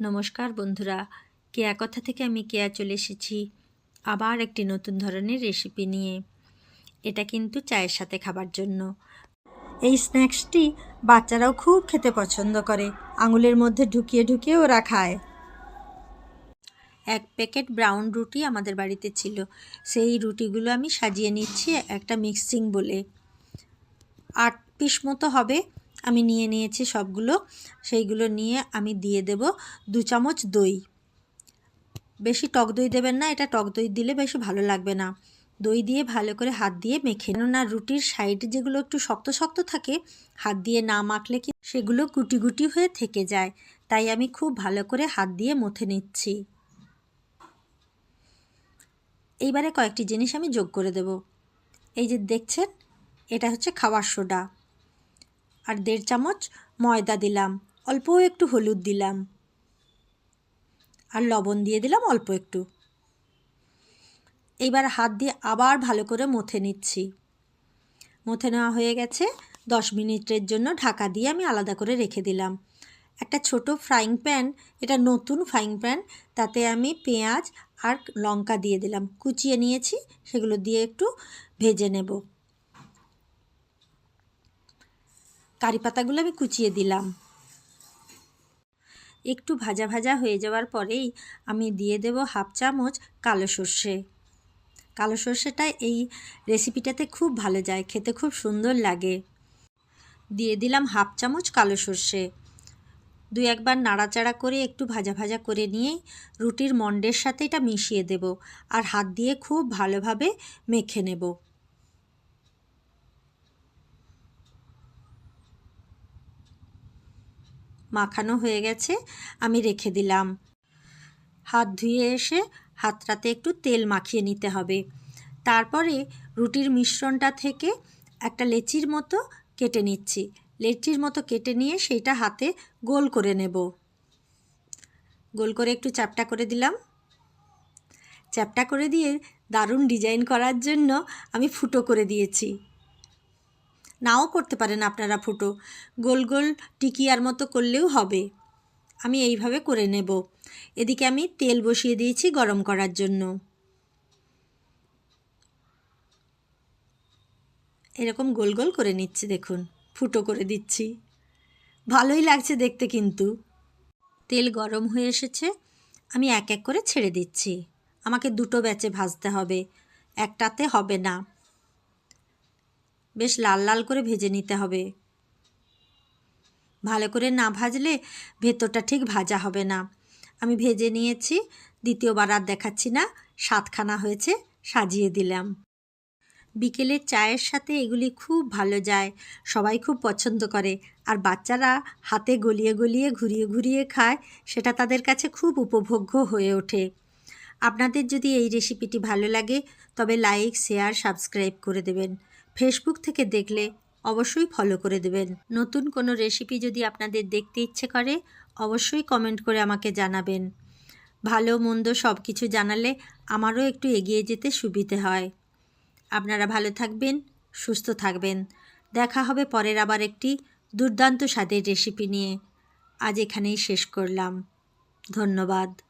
নমস্কার বন্ধুরা। কেয়া কথা থেকে আমি কেয়া চলে এসেছি আবার একটি নতুন ধরনের রেসিপি নিয়ে। এটা কিন্তু চায়ের সাথে খাবার জন্য। এই স্ন্যাক্সটি বাচ্চারাও খুব খেতে পছন্দ করে। আঙুলের মধ্যে ঢুকিয়ে ঢুকিয়ে ওরা খায়। এক প্যাকেট ব্রাউন রুটি আমাদের বাড়িতে ছিল। সেই রুটিগুলো আমি সাজিয়ে নিচ্ছি একটা মিক্সিং বলে আট পিস মতো হবে। আমি নিয়ে নিয়েছি সবগুলো, সেইগুলো নিয়ে আমি দিয়ে দেব দু চামচ দই। বেশি টক দই দেবেন না, এটা টক দই দিলে বেশি ভালো লাগবে না। দই দিয়ে ভালো করে হাত দিয়ে মেখে না রুটির সাইডে যেগুলো একটু শক্ত শক্ত থাকে, হাত দিয়ে না মাখলে কি সেগুলো গুটি গুটি হয়ে থেকে যায়। তাই আমি খুব ভালো করে হাত দিয়ে মথে নিচ্ছি। এইবারে কয়েকটি জিনিস আমি যোগ করে দেব। এই যে দেখছেন, এটা হচ্ছে খাওয়ার সোডা। আর দেড় চামচ ময়দা দিলাম, অল্প একটু হলুদ দিলাম। আর লবণ দিয়ে দিলাম অল্প একটু। এইবার হাত দিয়ে আবার ভালো করে মথে নিচ্ছি। মথে নেওয়া হয়ে গেছে, দশ মিনিটের জন্য ঢাকা দিয়ে আমি আলাদা করে রেখে দিলাম। একটা ছোট ফ্রাইং প্যান, এটা নতুন ফ্রাইং প্যান, তাতে আমি পেঁয়াজ আর লঙ্কা দিয়ে দিলাম। কুচিয়ে নিয়েছি, সেগুলো দিয়ে একটু ভেজে নেব। কারি পাতাগুলো আমি কুচিয়ে দিলাম। একটু ভাজা ভাজা হয়ে যাওয়ার পরেই আমি দিয়ে দেব হাফ চামচ কালো সর্ষে। কালো সর্ষেটা এই রেসিপিটাতে খুব ভালো যায়, খেতে খুব সুন্দর লাগে। দিয়ে দিলাম হাফ চামচ কালো সর্ষে। দু একবার নাড়াচাড়া করে একটু ভাজা ভাজা করে নিয়েই রুটির মন্ডের সাথে এটা মিশিয়ে দেব আর হাত দিয়ে খুব ভালোভাবে মেখে নেব। মাখানো হয়ে গেছে, আমি রেখে দিলাম। হাত ধুয়ে এসে হাতটাতে একটু তেল মাখিয়ে নিতে হবে। তারপরে রুটির মিশ্রণটা থেকে একটা লেচির মতো কেটে নিচ্ছি। লেচির মতো কেটে নিয়ে সেইটা হাতে গোল করে নেব। গোল করে একটু চ্যাপটা করে দিলাম। চ্যাপটা করে দিয়ে দারুণ ডিজাইন করার জন্য আমি ফুটো করে দিয়েছি। নাও করতে পারেন আপনারা ফুটো। গোল গোল টিকিয়ার মতো করলেও হবে। আমি এইভাবে করে নেব। এদিকে আমি তেল বসিয়ে দিয়েছি গরম করার জন্য। এরকম গোল গোল করে নিচ্ছি দেখুন। ফুটো করে দিচ্ছি। ভালোই লাগছে দেখতে কিন্তু। তেল গরম হয়ে এসেছে। আমি এক এক করে ছেড়ে দিচ্ছি। আমাকে দুটো ব্যাচে ভাজতে হবে। একটাতে হবে না। বেশ লাল লাল করে ভেজে নিতে হবে। ভালো করে না ভাজলে ভেতরটা ঠিক ভাজা হবে না। আমি ভেজে নিয়েছি, দ্বিতীয়বার আর দেখাচ্ছি না, সাতখানা হয়েছে, সাজিয়ে দিলাম। বিকেলের চায়ের সাথে এগুলি খুব ভালো যায়, সবাই খুব পছন্দ করে, আর বাচ্চারা হাতে গলিয়ে গলিয়ে ঘুরিয়ে ঘুরিয়ে খায়, সেটা তাদের কাছে খুব উপভোগ্য হয়ে ওঠে। আপনাদের যদি এই রেসিপিটি ভালো লাগে, তবে লাইক, শেয়ার, সাবস্ক্রাইব করে দেবেন। ফেসবুক থেকে দেখলে অবশ্যই ফলো করে দেবেন। নতুন কোনো রেসিপি যদি আপনাদের দেখতে ইচ্ছে করে, অবশ্যই কমেন্ট করে আমাকে জানাবেন। ভালো, মন্দ সব কিছু জানালে আমারও একটু এগিয়ে যেতে সুবিধে হয়। আপনারা ভালো থাকবেন, সুস্থ থাকবেন। দেখা হবে পরের আবার একটি দুর্দান্ত স্বাদের রেসিপি নিয়ে। আজ এখানেই শেষ করলাম। ধন্যবাদ।